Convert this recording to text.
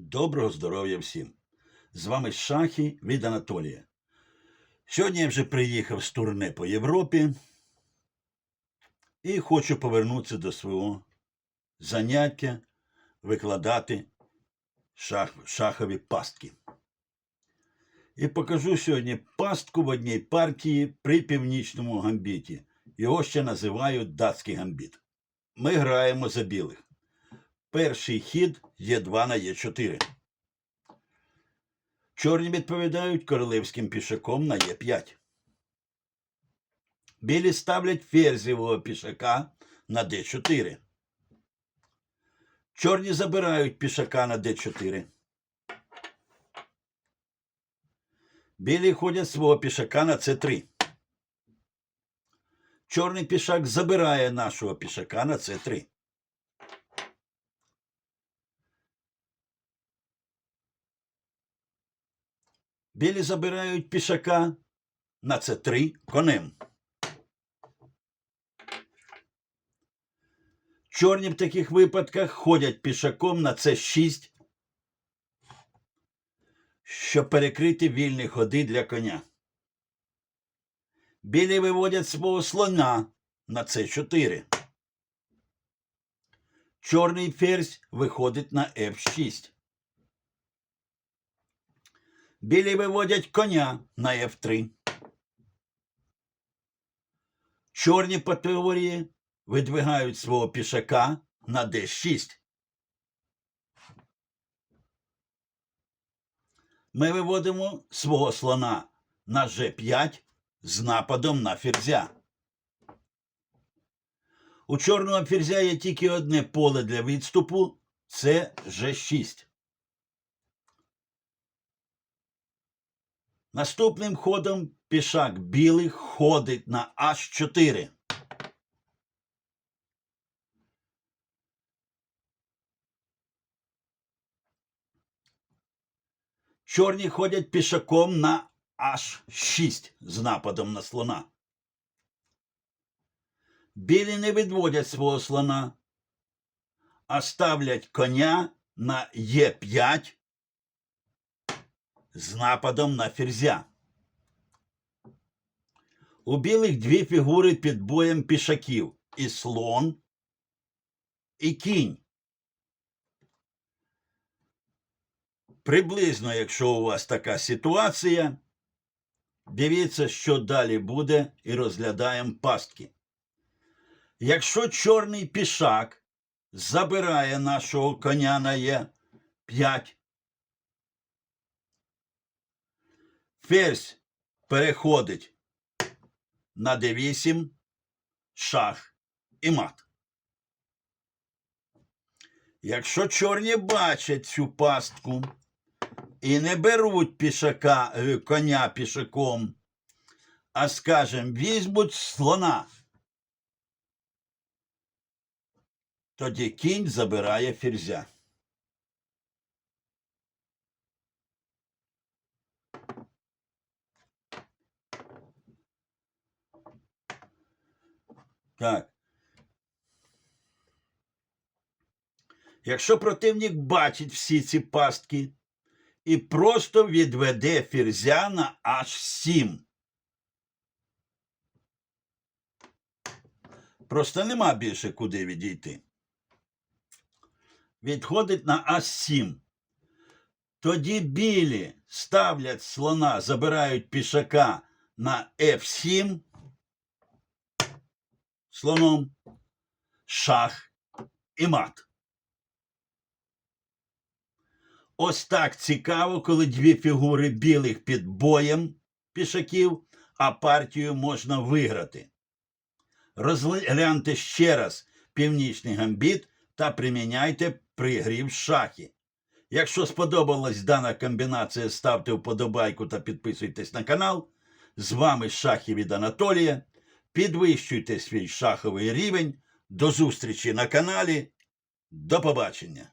Доброго здоров'я всім! З вами Шахі від Анатолія. Сьогодні я вже приїхав з турне по Європі і хочу повернутися до свого заняття викладати шах, шахові пастки. І покажу сьогодні пастку в одній партії при північному гамбіті. Його ще називають датський гамбіт. Ми граємо за білих. Перший хід Є2 на Є4. Чорні відповідають королевським пішаком на Є5. Білі ставлять ферзівого пішака на Д4. Чорні забирають пішака на Д4. Білі ходять свого пішака на С3. Чорний пішак забирає нашого пішака на С3. Білі забирають пішака на С3 конем. Чорні в таких випадках ходять пішаком на С6, щоб перекрити вільні ходи для коня. Білі виводять свого слона на С4. Чорний ферзь виходить на F6. Білі виводять коня на F3. Чорні по теорії видвигають свого пішака на D6. Ми виводимо свого слона на G5 з нападом на ферзя. У чорного ферзя є тільки одне поле для відступу це G6. Наступним ходом пішак білий ходить на H4. Чорні ходять пішаком на H6 з нападом на слона. Білі не відводять свого слона, а ставлять коня на Е5 з нападом на ферзя. У білих дві фігури під боєм пішаків і слон, і кінь. Приблизно, якщо у вас така ситуація, дивіться, що далі буде, і розглядаємо пастки. Якщо чорний пішак забирає нашого коня на Е5, Ферзь переходить на d8, шах і мат. Якщо чорні бачать цю пастку і не беруть пішака, е, коня пішаком, а скажем, візьмуть слона, тоді кінь забирає ферзя. Так. Якщо противник бачить всі ці пастки і просто відведе ферзя на H7. Просто нема більше куди відійти. Відходить на H7. Тоді білі ставлять слона, забирають пішака на F7 слоном, шах і мат. Ось так цікаво, коли дві фігури білих під боєм пішаків, а партію можна виграти. Розгляньте ще раз північний гамбіт та приміняйте при грі в шахи. Якщо сподобалась дана комбінація, ставте вподобайку та підписуйтесь на канал. З вами Шахи від Анатолія. Підвищуйте свій шаховий рівень. До зустрічі на каналі. До побачення!